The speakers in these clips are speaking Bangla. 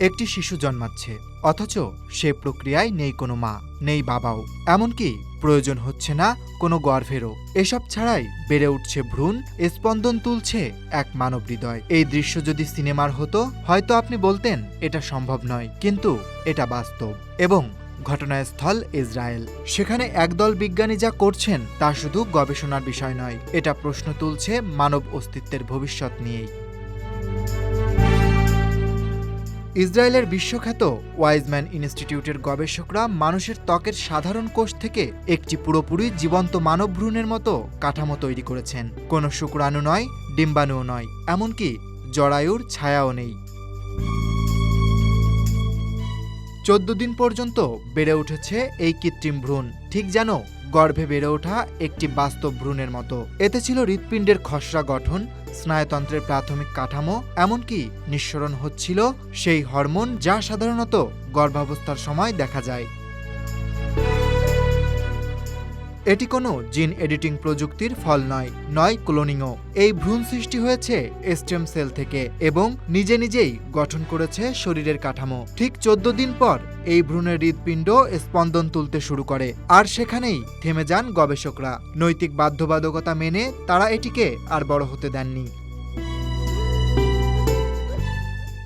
একটি শিশু জন্মাচ্ছে, অথচ সে প্রক্রিয়ায় নেই কোনো মা, নেই বাবাও। এমনকি প্রয়োজন হচ্ছে না কোনো গর্ভেরও। এসব ছাড়াই বেড়ে উঠছে ভ্রূণ, স্পন্দন তুলছে এক মানব হৃদয়। এই দৃশ্য যদি সিনেমার হতো, হয়তো আপনি বলতেন, এটা সম্ভব নয়। কিন্তু এটা বাস্তব এবং ঘটনাস্থল ইসরায়েল। সেখানে একদল বিজ্ঞানী যা করছেন, তা শুধু গবেষণার বিষয় নয়, এটা প্রশ্ন তুলছে মানব অস্তিত্বের ভবিষ্যৎ নিয়েই। ইসরায়েলের বিশ্বখ্যাত ওয়াইজম্যান ইনস্টিটিউটের গবেষকরা মানুষের ত্বকের সাধারণ কোষ থেকে একটি পুরোপুরি জীবন্ত মানব ভ্রূণের মতো কাঠামো তৈরি করেছেন। কোনো শুক্রাণু নয়, ডিম্বাণুও নয়, এমনকি জরায়ুর ছায়াও নেই। চোদ্দ দিন পর্যন্ত বেড়ে উঠেছে এই কৃত্রিম ভ্রূণ। ঠিক যেন গর্ভে বেড়ে ওঠা একটি বাস্তব ভ্রূণের মতো। এতে ছিল হৃৎপিণ্ডের খসড়া গঠন, স্নায়ুতন্ত্রের প্রাথমিক কাঠামো, এমনকি নিঃসরণ হচ্ছিল সেই হরমোন যা সাধারণত গর্ভাবস্থার সময় দেখা যায়। এটি কোনো জিন এডিটিং প্রযুক্তির ফল নয় নয় ক্লোনিংও। এই ভ্রূণ সৃষ্টি হয়েছে স্টেম সেল থেকে এবং নিজে নিজেই গঠন করেছে শরীরের কাঠামো। ঠিক চোদ্দ দিন পর এই ভ্রূণের হৃদপিণ্ড স্পন্দন তুলতে শুরু করে, আর সেখানেই থেমে যান গবেষকরা। নৈতিক বাধ্যবাধকতা মেনে তারা এটিকে আর বড় হতে দেননি।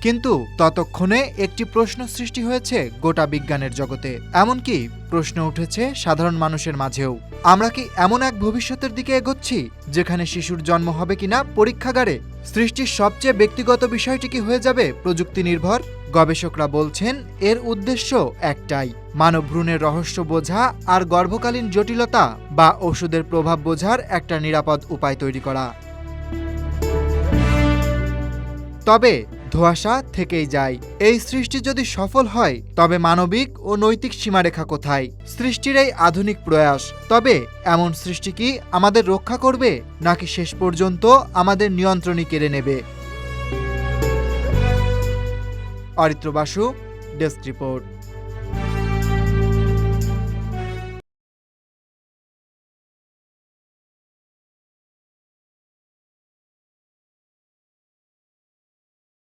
কিন্তু ততক্ষণে একটি প্রশ্ন সৃষ্টি হয়েছে গোটা বিজ্ঞানের জগতে। এমনকি প্রশ্ন উঠেছে সাধারণ মানুষের মাঝেও। আমরা কি এমন এক ভবিষ্যতের দিকে এগোচ্ছি, যেখানে শিশুর জন্ম হবে কিনা পরীক্ষাগারে? সৃষ্টির সবচেয়ে ব্যক্তিগত বিষয়টি কি হয়ে যাবে প্রযুক্তি নির্ভর গবেষকরা বলছেন, এর উদ্দেশ্য একটাই। মানব ভ্রূণের রহস্য বোঝা আর গর্ভকালীন জটিলতা বা ওষুধের প্রভাব বোঝার একটা নিরাপদ উপায় তৈরি করা। তবে ধোঁয়াশা থেকেই যায়। এই সৃষ্টি যদি সফল হয়, তবে মানবিক ও নৈতিক সীমারেখা কোথায়? সৃষ্টির এই আধুনিক প্রয়াস, তবে এমন সৃষ্টি কি আমাদের রক্ষা করবে, নাকি শেষ পর্যন্ত আমাদের নিয়ন্ত্রণই কেড়ে নেবে? Aritra Basu, desk report.